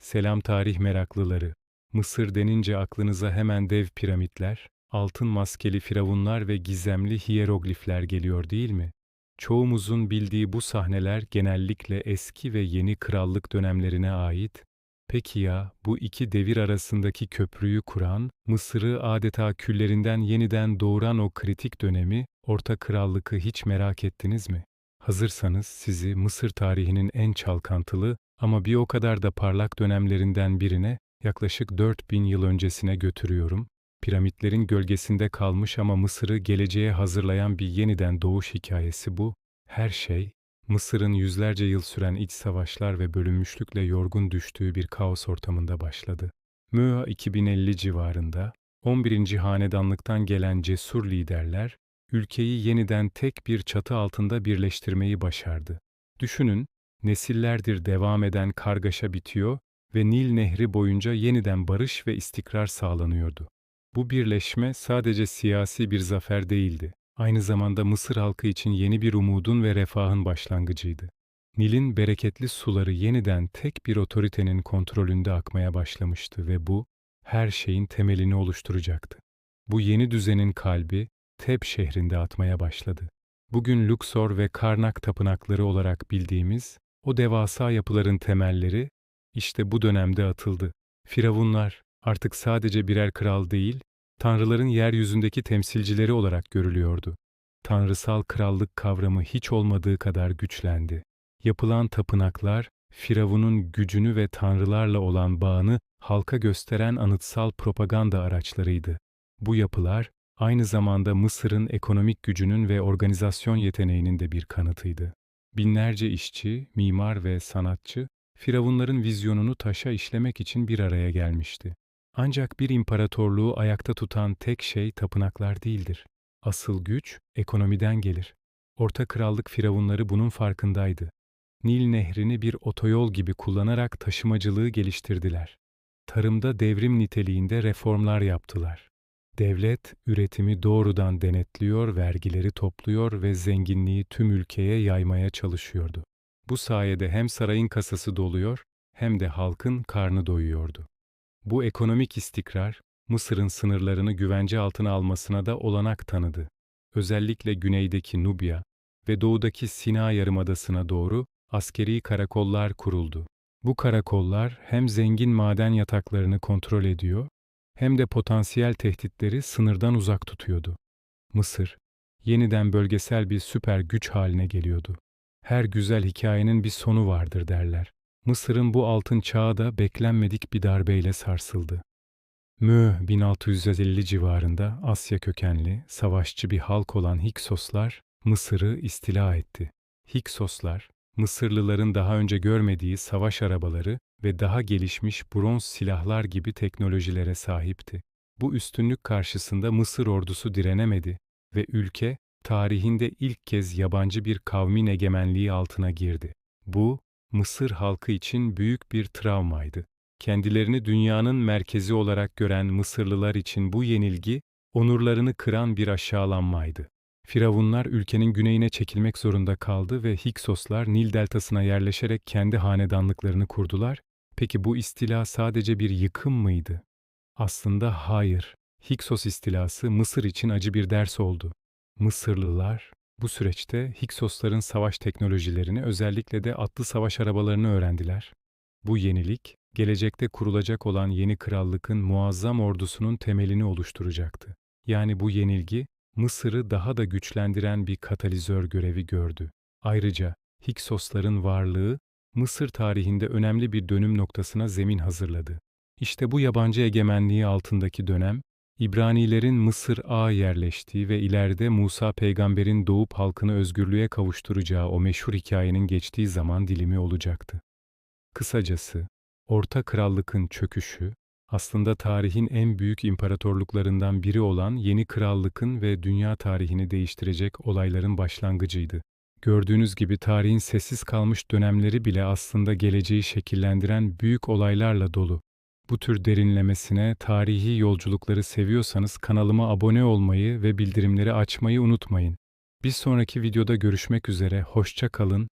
Selam tarih meraklıları. Mısır denince aklınıza hemen dev piramitler, altın maskeli firavunlar ve gizemli hiyeroglifler geliyor değil mi? Çoğumuzun bildiği bu sahneler genellikle eski ve yeni krallık dönemlerine ait. Peki ya bu iki devir arasındaki köprüyü kuran, Mısır'ı adeta küllerinden yeniden doğuran o kritik dönemi, Orta Krallık'ı hiç merak ettiniz mi? Hazırsanız sizi Mısır tarihinin en çalkantılı ama bir o kadar da parlak dönemlerinden birine, yaklaşık 4000 yıl öncesine götürüyorum. Piramitlerin gölgesinde kalmış ama Mısır'ı geleceğe hazırlayan bir yeniden doğuş hikayesi bu. Her şey, Mısır'ın yüzlerce yıl süren iç savaşlar ve bölünmüşlükle yorgun düştüğü bir kaos ortamında başladı. Möa 2050 civarında, 11. hanedanlıktan gelen cesur liderler, ülkeyi yeniden tek bir çatı altında birleştirmeyi başardı. Düşünün, nesillerdir devam eden kargaşa bitiyor ve Nil Nehri boyunca yeniden barış ve istikrar sağlanıyordu. Bu birleşme sadece siyasi bir zafer değildi. Aynı zamanda Mısır halkı için yeni bir umudun ve refahın başlangıcıydı. Nil'in bereketli suları yeniden tek bir otoritenin kontrolünde akmaya başlamıştı ve bu, her şeyin temelini oluşturacaktı. Bu yeni düzenin kalbi, Teb şehrinde atmaya başladı. Bugün Luxor ve Karnak tapınakları olarak bildiğimiz o devasa yapıların temelleri işte bu dönemde atıldı. Firavunlar artık sadece birer kral değil, tanrıların yeryüzündeki temsilcileri olarak görülüyordu. Tanrısal krallık kavramı hiç olmadığı kadar güçlendi. Yapılan tapınaklar, Firavun'un gücünü ve tanrılarla olan bağını halka gösteren anıtsal propaganda araçlarıydı. Bu yapılar, aynı zamanda Mısır'ın ekonomik gücünün ve organizasyon yeteneğinin de bir kanıtıydı. Binlerce işçi, mimar ve sanatçı, Firavunların vizyonunu taşa işlemek için bir araya gelmişti. Ancak bir imparatorluğu ayakta tutan tek şey tapınaklar değildir. Asıl güç ekonomiden gelir. Orta Krallık firavunları bunun farkındaydı. Nil Nehri'ni bir otoyol gibi kullanarak taşımacılığı geliştirdiler. Tarımda devrim niteliğinde reformlar yaptılar. Devlet, üretimi doğrudan denetliyor, vergileri topluyor ve zenginliği tüm ülkeye yaymaya çalışıyordu. Bu sayede hem sarayın kasası doluyor, hem de halkın karnı doyuyordu. Bu ekonomik istikrar, Mısır'ın sınırlarını güvence altına almasına da olanak tanıdı. Özellikle güneydeki Nubya ve doğudaki Sina Yarımadası'na doğru askeri karakollar kuruldu. Bu karakollar hem zengin maden yataklarını kontrol ediyor, hem de potansiyel tehditleri sınırdan uzak tutuyordu. Mısır, yeniden bölgesel bir süper güç haline geliyordu. Her güzel hikayenin bir sonu vardır derler. Mısır'ın bu altın çağı da beklenmedik bir darbeyle sarsıldı. Mö 1650 civarında Asya kökenli, savaşçı bir halk olan Hiksoslar Mısır'ı istila etti. Hiksoslar, Mısırlıların daha önce görmediği savaş arabaları ve daha gelişmiş bronz silahlar gibi teknolojilere sahipti. Bu üstünlük karşısında Mısır ordusu direnemedi ve ülke tarihinde ilk kez yabancı bir kavmin egemenliği altına girdi. Bu, Mısır halkı için büyük bir travmaydı. Kendilerini dünyanın merkezi olarak gören Mısırlılar için bu yenilgi, onurlarını kıran bir aşağılanmaydı. Firavunlar ülkenin güneyine çekilmek zorunda kaldı ve Hiksoslar Nil deltasına yerleşerek kendi hanedanlıklarını kurdular. Peki bu istila sadece bir yıkım mıydı? Aslında hayır. Hiksos istilası Mısır için acı bir ders oldu. Mısırlılar bu süreçte Hiksosların savaş teknolojilerini özellikle de atlı savaş arabalarını öğrendiler. Bu yenilik, gelecekte kurulacak olan yeni krallıkın muazzam ordusunun temelini oluşturacaktı. Yani bu yenilgi, Mısır'ı daha da güçlendiren bir katalizör görevi gördü. Ayrıca Hiksosların varlığı, Mısır tarihinde önemli bir dönüm noktasına zemin hazırladı. İşte bu yabancı egemenliği altındaki dönem, İbranilerin Mısır Ağa yerleştiği ve ileride Musa peygamberin doğup halkını özgürlüğe kavuşturacağı o meşhur hikayenin geçtiği zaman dilimi olacaktı. Kısacası, Orta Krallık'ın çöküşü, aslında tarihin en büyük imparatorluklarından biri olan yeni krallıkın ve dünya tarihini değiştirecek olayların başlangıcıydı. Gördüğünüz gibi tarihin sessiz kalmış dönemleri bile aslında geleceği şekillendiren büyük olaylarla dolu. Bu tür derinlemesine tarihi yolculukları seviyorsanız kanalıma abone olmayı ve bildirimleri açmayı unutmayın. Bir sonraki videoda görüşmek üzere, hoşça kalın,